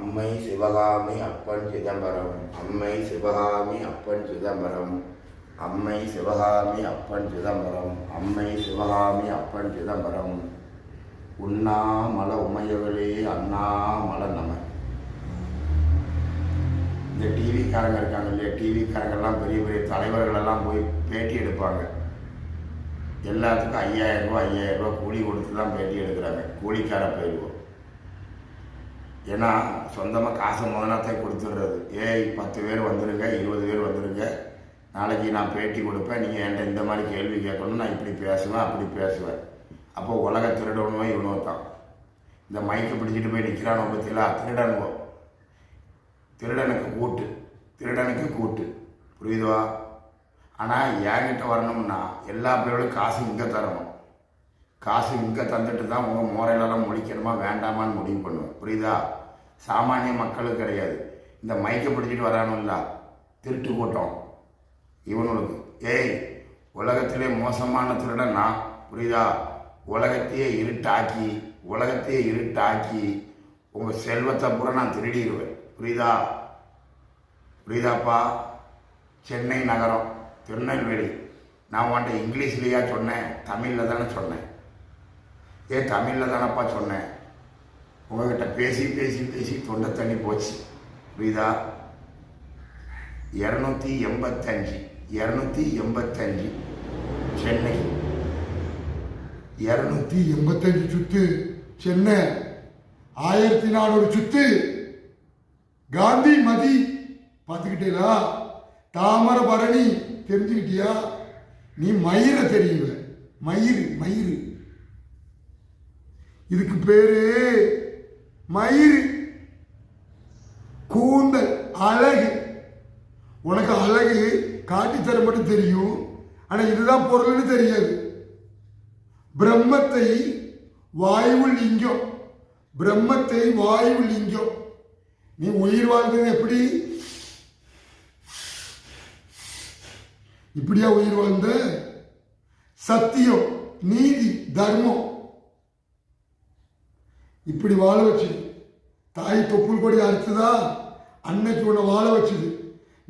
அம்மை சிவகாமி அப்பன் சிதம்பரம். அம்மை சிவகாமி அப்பன் சிதம்பரம். அம்மை சிவகாமி அப்பன் சிதம்பரம். அம்மை சிவகாமி அப்பன் சிதம்பரம். உண்ணாமல உமையவளே அண்ணாமல நம. இந்த டிவிக்காரங்க இருக்காங்க இல்லையா டிவிக்காரங்கெல்லாம் பெரிய பெரிய தலைவர்களெல்லாம் போய் பேட்டி எடுப்பாங்க. எல்லாத்துக்கும் ஐயாயிரம் ரூபா ஐயாயிரம் ரூபா கூலி கொடுத்து தான் பேட்டி எடுக்கிறாங்க. கூலிக்கார போயிடுவோம் ஏன்னா சொந்தமாக காசை முதனாத்தே கொடுத்துடுறது. ஏய் பத்து பேர் வந்துருங்க இருபது பேர் வந்துருங்க நாளைக்கு நான் பேட்டி கொடுப்பேன் நீங்கள் என்கிட்ட இந்த மாதிரி கேள்வி கேட்கணும் நான் இப்படி பேசுவேன் அப்படி பேசுவேன். அப்போ உலக திருடனுவோ இவனோ தான். இந்த மைக்கை பிடிச்சிட்டு போய் நிற்கிறானோ பற்றிலா திருடனுவோ திருடனுக்கு கூட்டு. திருடனுக்கு கூட்டு. புரியுதுவா? ஆனால் என்கிட்ட வரணும்னா எல்லா பேரோடும் காசு இங்கே தரணும். காசு இங்கே தந்துட்டு தான் உங்கள் முறையிலலாம் முடிக்கணுமா வேண்டாமான்னு முடிவு பண்ணுவேன். புரியுதா? சாமானிய மக்களுக்கு கிடையாது. இந்த மைக்கை பிடிச்சிட்டு வரானுல்ல திருட்டு கூட்டம் இவனுக்கு ஏய் உலகத்திலே மோசமான திருடன்? நான் புரியுதா? உலகத்தையே இருட்டாக்கி உலகத்தையே இருட்டாக்கி உங்கள் செல்வத்தை பூரா நான் திருடிடுவேன் புரியுதா? புரியுதாப்பா? சென்னை நகரம் திருநெல்வேலி. நான் உன்ட்ட இங்கிலீஷ்லையா சொன்னேன் தமிழில் தானே சொன்னேன். ஏன் தமிழில் தானப்பா சொன்னேன். உங்ககிட்ட பேசி பேசி பேசி தொண்டை தண்ணி போச்சு. புரியுதா? இரநூத்தி எண்பத்தஞ்சு இரநூத்தி எண்பத்தஞ்சு சென்னை. இரநூத்தி எண்பத்தஞ்சு சுத்து சென்னை. ஆயிரத்தி நானூறு சுத்து. காந்தி மதி. பார்த்துக்கிட்டீங்களா? தாமிரபரணி தெரிஞ்சுக்கிட்டியா? நீ மயிர தெரியுவ. மயிறு மயிறு. இதுக்கு பேரு மயிறு கூந்தல் அழகு உனக்கு அழகு காட்டித்தர மட்டும் தெரியும். ஆனால் இதுதான் பொருள்னு தெரியாது. பிரம்மத்தை வாயு லிங்கம். பிரம்மத்தை வாயு லிங்கம். நீ உயிர் வாழ்ந்தது எப்படி? இப்படியா உயிர் வாழ்ந்த? சத்தியம் நீதி தர்மம். இப்படி வாழ வச்சு தாய் தொப்புள் கொடி அறுத்துதா? அன்னைக்கு உன்னை வாழ வச்சுது.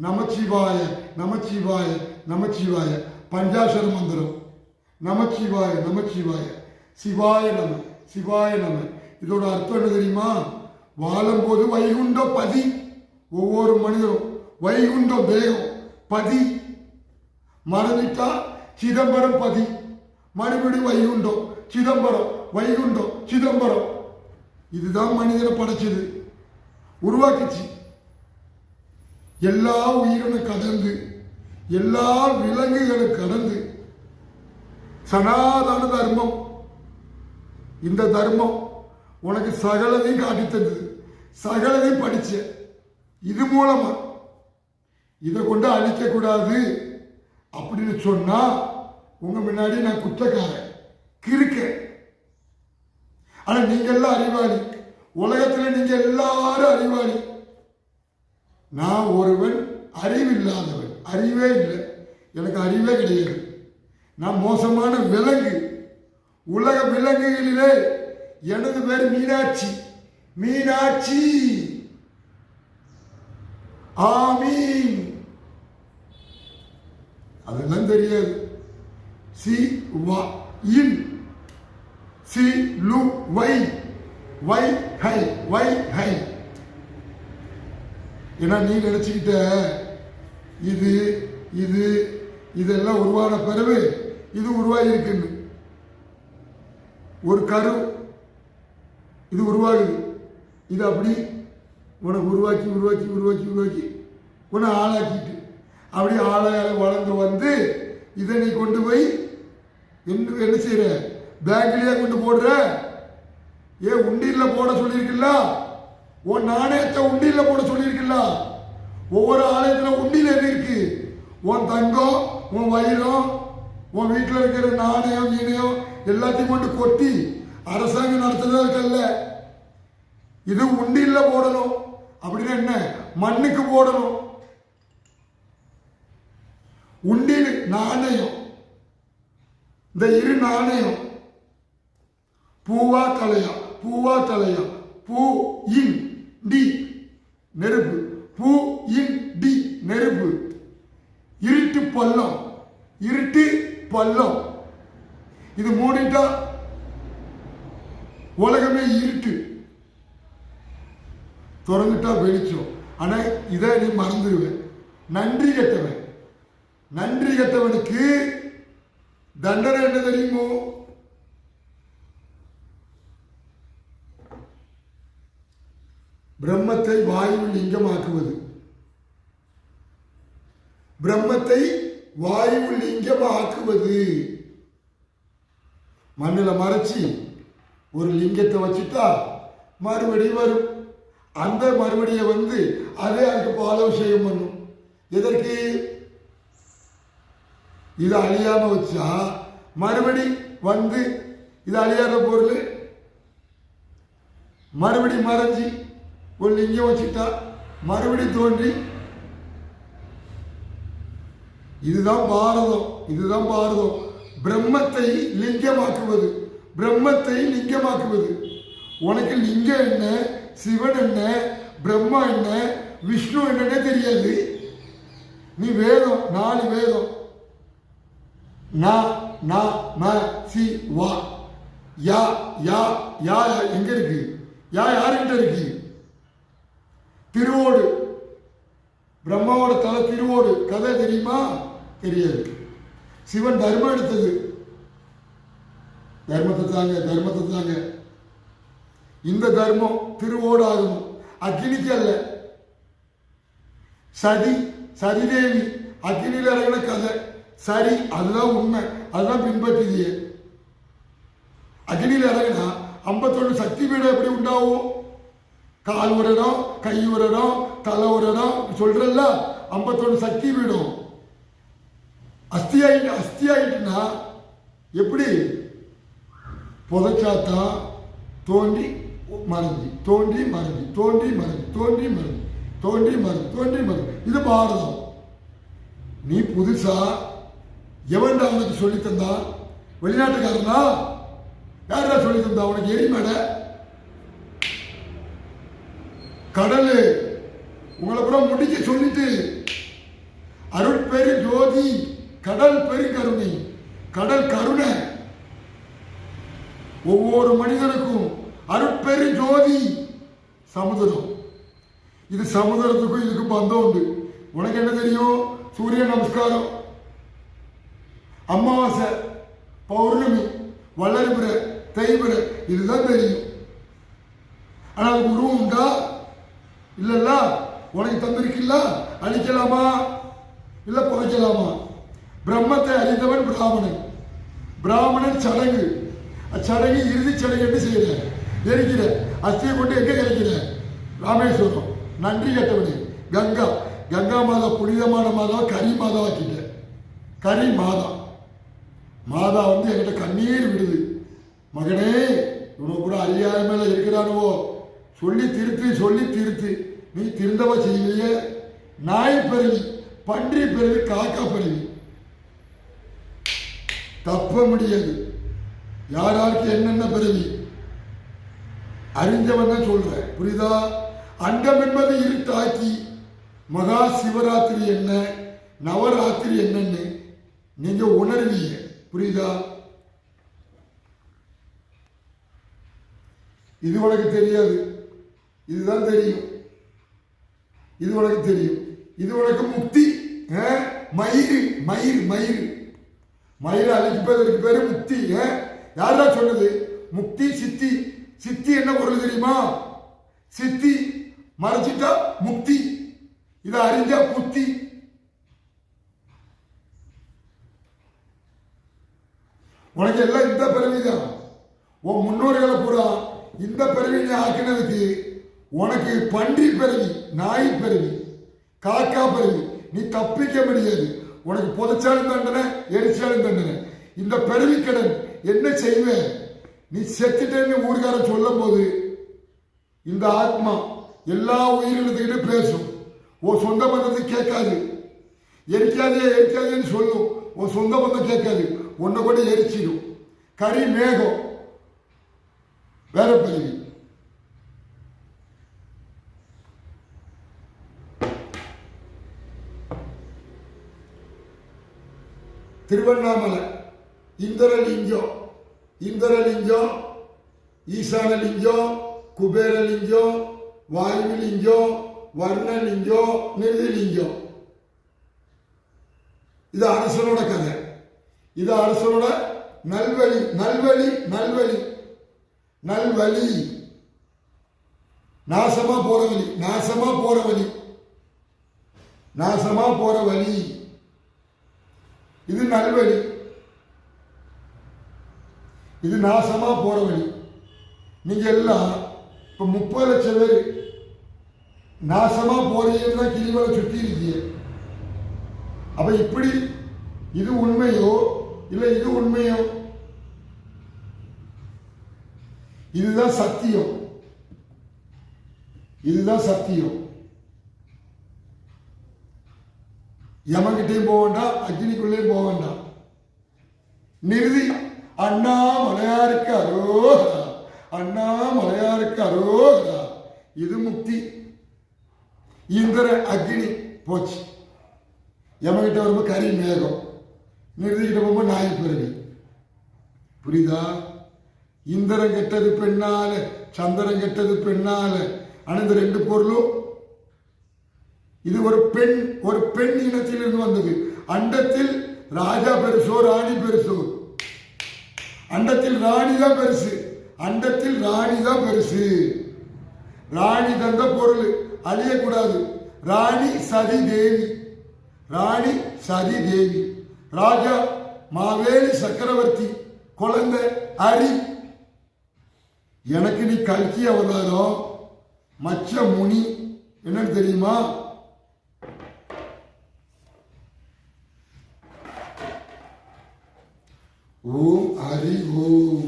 நமச்சிவாய நமச்சிவாய நமச்சிவாய. பஞ்சாசர மந்திரம். நமச்சிவாய நமச்சிவாய. சிவாய நம சிவாய நம. இதோட அர்த்தம் என்ன தெரியுமா? வாழும்போது வைகுண்ட பதி. ஒவ்வொரு மனிதரும் வைகுண்டம் தேகம் பதி. மறந்துட்டா சிதம்பரம் பதி. மறுபடியும் வைகுண்டம் சிதம்பரம் வைகுண்டம் சிதம்பரம். இதுதான் மனிதனை படைச்சது. உருவாக்குச்சு. எல்லா உயிரினும் கடந்து எல்லா விலங்குகளும் கடந்து சனாதன தர்மம். இந்த தர்மம் உனக்கு சகலதையும் காட்டி தந்தது. சகலதையும் படிச்ச. இது மூலமா. இதை கொண்டு அழிக்க கூடாது அப்படின்னு சொன்னா உங்க முன்னாடி நான் குற்றக்காரன். கிறுக்கேன். ஆனால் நீங்கள்லாம் அறிவாளி. உலகத்துல நீங்க எல்லாரும் அறிவாளி. நான் ஒருவன் அறிவில்லாதவன். அறிவே இல்லை. எனக்கு அறிவே கிடையாது. நான் மோசமான விலங்கு. உலக விலங்குகளிலே எனது பேர் மீனாட்சி. மீனாட்சி. ஆமீன். அதெல்லாம் தெரியாது. சி வா இன். சி லு வை வை ஹை வை ஹை. ஏன்னா நீ நினச்சிக்கிட்ட இது இது இதெல்லாம் உருவான பிறகு இது உருவாகியிருக்குன்னு. ஒரு கரு இது உருவாகுது. இது அப்படி உனக்கு உருவாக்கி உருவாக்கி உருவாக்கி உருவாக்கி உன்னை ஆளாக்கிட்டு அப்படி ஆளாக வளர்ந்து வந்து இதை நீ கொண்டு போய் என்ன என்ன செய்கிற பேங்க்லயே கொண்டு போடுற? ஏன் உண்டியில் போட சொல்லியிருக்கில்ல? உன் நாணயத்தை உண்டியில் போட சொல்லியிருக்கில்ல? ஒவ்வொரு ஆலயத்தில் உண்டியில் என்ன இருக்கு? உன் தங்கம் உன் வயிறம் உன் வீட்டில் இருக்கிற நாணயம் வீணையம் எல்லாத்தையும் கொண்டு கொட்டி அரசாங்கம் நடத்துறதா இருக்கல்ல இது உண்டியில் போடணும். அப்படின்னா என்ன? மண்ணுக்கு போடணும். உண்டியில் நாணயம். இந்த இரு நாணயம் பூவா தலையா பூவா தலையா பூ இன் டி நெருப்பு. பூ இன் டி நெருப்பு. இருட்டு பள்ளம் இருட்டு பள்ளம். இது மூடிட்டா உலகமே இருட்டு. திறந்துட்டா வெளிச்சம். ஆனால் இதை நீ மறந்துடுவேன் நன்றி கட்டவன். நன்றி கட்டவனுக்கு தண்டனை என்ன தெரியுமோ? பிரம்மத்தை வாயுவில் லிங்கமாக்குவது. பிரம்மத்தை வாயுவில் லிங்கமாக்குவது. மண்ணில் மறைச்சி ஒரு லிங்கத்தை வச்சுட்டா மறுபடியும் வரும். அந்த மறுபடியை வந்து அதே அதுக்கு பாலாபிஷேகம் பண்ணும். எதற்கு? இது அழியாம வச்சா மறுபடி வந்து இது அழியாத பொருள் மறுபடி மறைஞ்சி ஒரு லிங்கம் வச்சுட்டா மறுபடியும் தோன்றி இதுதான் பாரதம் இதுதான் பாரதம். பிரம்மத்தை லிங்கமாக்குவது பிரம்மத்தை லிங்கமாக்குவது. உனக்கு லிங்கம் என்ன சிவன் என்ன பிரம்மா என்ன விஷ்ணு என்னன்னே தெரியாது. நீ வேதம் நாலு வேதம். நா நா ம சி வா. யா யா யா எங்க இருக்கு? யா யாருக்கிட்ட இருக்கு? திருவோடு. பிரம்மாவோட தலை திருவோடு. கதை தெரியுமா? தெரியாது. சிவன் தர்மம் எடுத்தது. தர்மத்தை தாங்க தர்மத்தை தாங்க. இந்த தர்மம் திருவோடு ஆகும் அக்னிக்கு அல்ல. சதி சதிதேவி. அக்னியில் இறங்கின கதை. சரி அதுதான் உண்மை. அதுதான் பின்பற்றியே அக்னியில் இறங்கினா ஐம்பத்தொன்று சக்தி பீடம் எப்படி உண்டாகும்? கால் ஒரு இடம் கை ஒரு இடம் தலை ஒரு இடம் சொல்றல்ல ஐம்பத்தொன்று சக்தி விடும். அஸ்தி ஆயிட்டு அஸ்தி ஆயிட்டுனா எப்படி புதைச்சாத்தான் தோன்றி மறைஞ்சி தோன்றி மறைஞ்சி தோன்றி மறைஞ்சி தோன்றி மறைஞ்சி தோன்றி மறைஞ்சி தோன்றி மறைஞ்சி. இது பாரதம். நீ புதுசா எவன்டா உனக்கு சொல்லி தந்தா வெளிநாட்டுக்காரனா? யாரா சொல்லி தந்தா? உனக்கு எரிமடை கடல் உங்களை கூட முடிக்க சொல்லிட்டு. அருட்பெரு ஜோதி கடல் பெரு கருணை. கடல் கருணை. ஒவ்வொரு மனிதனுக்கும் அருட்பெரு ஜோதி சமுதிரம். இது சமுதிரத்துக்கும் இதுக்கும் பந்தம் உண்டு. உனக்கு என்ன தெரியும்? சூரிய நமஸ்காரம். அமாவாசை பௌர்ணமி வளர்புற தேய்பிறை இதுதான் தெரியும். ஆனால் அதுக்கு உருவம் உண்டா? இல்லைல்ல? உனக்கு தந்திருக்கில்ல? அழிக்கலாமா? இல்லை புகைக்கலாமா பிரம்மத்தை அறிந்தவன் பிராமணன். பிராமணன் சடங்கு. அச்சடங்கு இறுதி சடங்கு என்ன செய்யல எரிக்கிற. அஸ்தியை கொண்டு எங்கே கிடைக்கிற ராமேஸ்வரம். நன்றி கட்டவனே. கங்கா. கங்கா மாதா புனிதமான மாதா கரி மாதா ஆக்கிட்ட. கரி மாதா. மாதா வந்து என்கிட்ட கண்ணீர் விடுது. மகனே இவனுக்கு கூட அறியாத மேலே இருக்கிறானுவோ? சொல்லி திருத்து சொல்லி திருத்து. நீ திருந்தவ செய்யலையே. நாய் பிறவி பன்றி பிறவி காக்கா பிறவி தப்ப முடியாது. யாராருக்கு என்னென்ன பிறவி அறிஞ்சவன் தான் சொல்றேன் புரியுதா? அண்டம் என்பது இருட்டாக்கி மகா சிவராத்திரி என்ன நவராத்திரி என்னன்னு நீங்க உணர்வீங்க. புரியுதா? இது உனக்கு தெரியாது. இதுதான் தெரியும். இது உனக்கு தெரியும். இது உனக்கு முக்தி. ஆ? மயிறு மயிர் மயிர் மயிரை அழிப்பதற்கு பேர் முக்தி. ஆ? யாரா சொன்னது? முக்தி சித்தி. சித்தி என்ன பொருள் தெரியுமா? சித்தி. மறைச்சிட்டா முக்தி. இதை அறிஞ்சா புத்தி. உனக்கு எல்லாம் இந்த பிறவிதான். உன் முன்னோர்களை பூரா இந்த பிறவி நீ ஆக்கினதுக்கு உனக்கு பன்றி பிறவி நாய் பிறவி காக்கா பிறவி நீ தப்பிக்க முடியாது. உனக்கு புதைச்சாலும் தண்டனை எரிச்சாலும் தண்டனை. இந்த பிறவி கடன் என்ன செய்வ? நீ செத்துட்டேன்னு ஊர்காரன் சொல்லும் போது இந்த ஆத்மா எல்லா உயிரினத்துக்கிட்ட பேசும். உன் சொந்த பந்தத்தை கேட்காது. எரிக்காதே எரிக்காதேன்னு சொல்லும். உன் சொந்த பந்தம் கேட்காது. உன்னை கூட எரிச்சிடும். கரி மேகம் வேற பிறவி திருவண்ணாமலை. இந்திரலிங்கம். இந்திரலிங்கம் ஈசானலிங்கம் குபேரலிங்கம் வாயுலிங்கம் வர்ணலிங்கம் நிருதிலிங்கம் இது அரசனோட கதை. இது அரசனோட நல்வழி நல்வழி நல்வழி. நல்வழி. நாசமா போற வழி நாசமா போற வழி. நாசமா போற வழி. இது நல்வழி இது நாசமாக போகிற வழி. நீங்கள் எல்லாம் இப்போ முப்பது லட்சம் பேர் நாசமாக போகிறீங்கன்னு தான் கிளிவலை சுற்றி இருக்கீங்க. அப்போ இப்படி இது உண்மையோ இல்லை இது உண்மையோ? இதுதான் சத்தியம். இதுதான் சத்தியம். யமகிட்டையும் போக வேண்டாம் அக்னிக்குள்ளேயும் போக வேண்டாம் நிறுதி அண்ணா மலையாருக்கு அரோகரா அண்ணா மலையாருக்கு அரோகரா இது முக்தி இந்திர அக்னி போச்சு யமகிட்ட வரும்போது கறி மேகம் நிறுத்திக்கிட்ட போகும்போது நாய் பிறகு புரியுதா இந்திரன் கெட்டது பெண்ணால சந்திரன் கெட்டது பெண்ணால ஆனா இந்த ரெண்டு பொருளும் இது ஒரு பெண் ஒரு பெண் இனத்திலிருந்து வந்தது. அண்டத்தில் ராஜா பெருசோ ராணி பெருசோ? அண்டத்தில் ராணி தான் பெருசு. அண்டத்தில் ராணி தான் பெருசு. ராணி தந்த பொருள் அழியக்கூடாது. ராணி சதி தேவி. ராணி சதி தேவி. ராஜா மாவேலி சக்கரவர்த்தி குழந்தை அரி. எனக்கு நீ கல்கி அவதாரம். மச்ச முனி. என்னன்னு தெரியுமா? ஓம் ஹரி ஓம்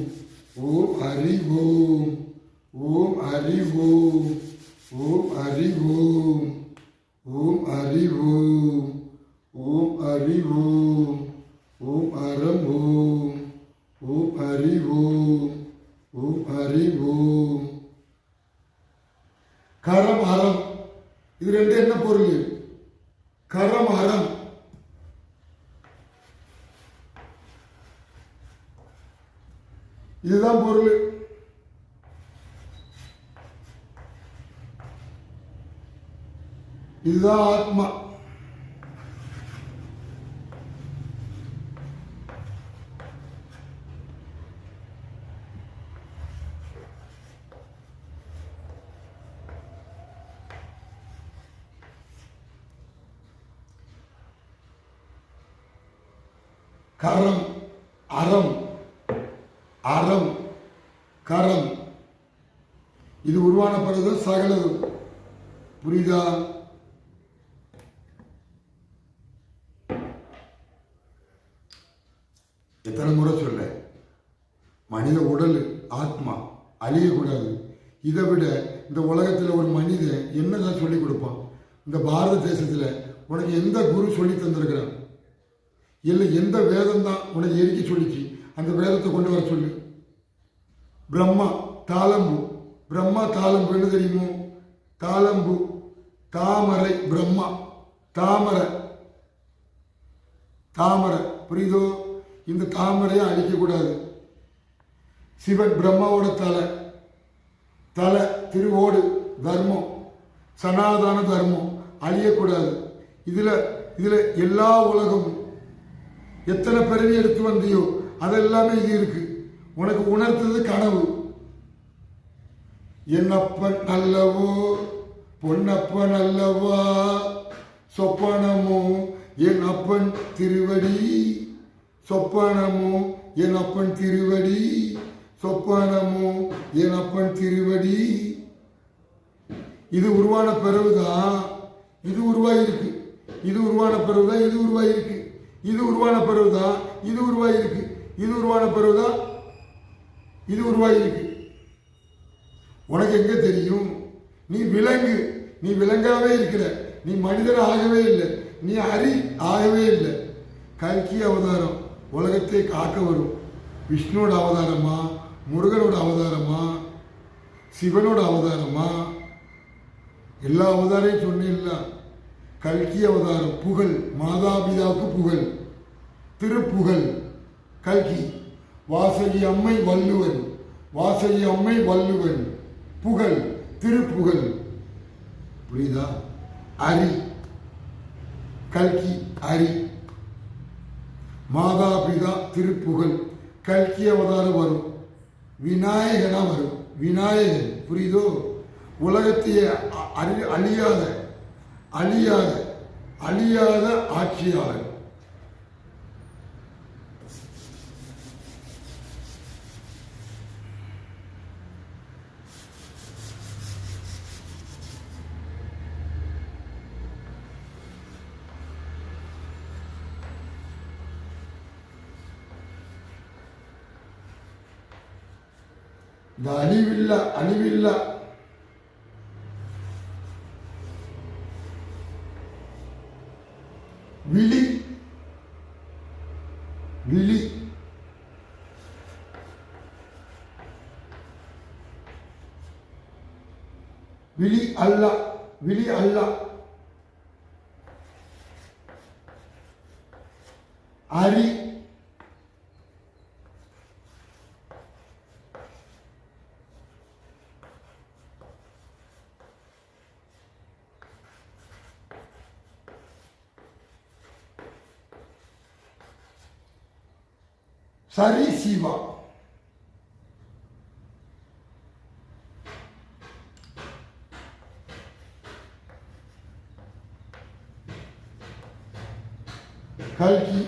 ஓம் ஹரி ஓம் ஓம் ஹரி ஓம் ஓம் ஹரி ஓம் ஓம் ஹரி ஓம் ஓம் ஹரி ஓம் ஓம் அறம் ஓம் ஓம் ஹரி ஓம் ஓம் ஹரி ஓம் கரம் அறம் இது ரெண்டு என்ன பொருள் கரம் அறம் இதுதான் பொருள். இதுதான் ஆத்மா கரம் அறம் அறம் கரம். இது உருவான பிறகு சகலதும் புரியுதா? எத்தனை முறை சொல்ல? மனித உடல் ஆத்மா அழியக்கூடாது. இதை விட இந்த உலகத்தில் ஒரு மனிதன் என்னதான் சொல்லி கொடுப்பான்? இந்த பாரத தேசத்தில் உனக்கு எந்த குரு சொல்லி தந்திருக்கிறான்? இல்லை எந்த வேதம் தான் உனக்கு எரிக்க சொல்லிச்சு? அந்த வேதத்தை கொண்டு வர சொல்லு. பிரம்மா தாளம்பு. பிரம்மா தாளம்பு என்ன தெரியுமோ? தாளம்பு. தாமரை பிரம்மா. தாமரை. தாமரை. புரியுதோ? இந்த தாமரையை அழிக்கக்கூடாது சிவன் பிரம்மாவோட தலை. தலை திருவோடு தர்மம். சனாதன தர்மம். அழியக்கூடாது இதில் இதில் எல்லா உலகமும் எத்தனை பிறவி எடுத்து வந்தியோ அதெல்லாமே இது இருக்கு. உனக்கு உணர்த்தது கனவு. என்னப்ப நல்லவோ பொன்னப்ப நல்லவா சொப்பனமோ என் அப்பன் திருவடி. சொப்பனமோ என் அப்பன் திருவடி. சொப்பனமோ என் அப்பன் திருவடி. இது உருவான பிறகுதான் இது உருவாயிருக்கு. இது உருவான பிறகுதான் இது உருவாயிருக்கு. இது உருவான பிறகுதான் இது உருவாயிருக்கு. இது உருவான பிறகுதான் இது உருவாகிருக்கு உனக்கு எங்கே தெரியும்? நீ விலங்கு. நீ விலங்காகவே இருக்கிற. நீ மனிதன் ஆகவே இல்லை. நீ அரி ஆகவே இல்லை. கல்கி அவதாரம் உலகத்தை காக்க வரும். விஷ்ணுவோட அவதாரமா? முருகனோட அவதாரமா? சிவனோட அவதாரமா? எல்லா அவதாரையும் சொன்னேன்ல கல்கி அவதாரம் புகழ். மாதாபிதாவுக்கு புகழ். திருப்புகழ். கல்கி வாசகி அம்மை வள்ளுவன் வாசகி அம்மை வள்ளுவன் புகழ் திருப்புகழ். புரியுதா? அரி. கல்கி அரி. மாதா பிதா திருப்புகழ். கல்கி அவதாரம் வரும். விநாயகனா வரும். விநாயகன் புரியுதோ? உலகத்தையே அறி அழியாத அழியாத அழியாத ஆட்சியாளர் இந்த அழிவில்லா அழிவில்லா விழி. விழி. விழி அல்லா விழி அல்ல அரி சரி சிவா கல்கி.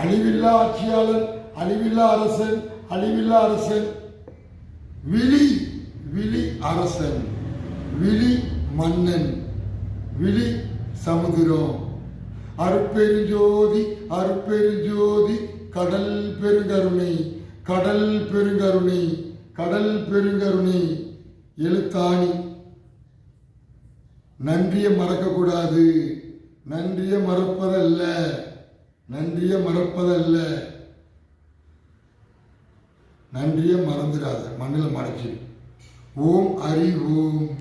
அழிவில்லா ஆட்சியாளன் அழிவில்லா அரசன் அழிவில்லா அரசன். விழி விழி அரசன். விழி மன்னன். விழி சமுதிரம். அருட்பெருஞ்சோதி அருட்பெருஞ்சோதி கடல் பெருங்கருணை கடல் பெருங்கருணை கடல் பெருங்கருணை. எழுத்தாணி. நன்றியை மறக்கக்கூடாது. நன்றியை மறப்பதல்ல. நன்றியை மறப்பதல்ல. நன்றியை மறந்துடாத. மண்ணில் மறைச்சி ஓம் அறி ஓம்.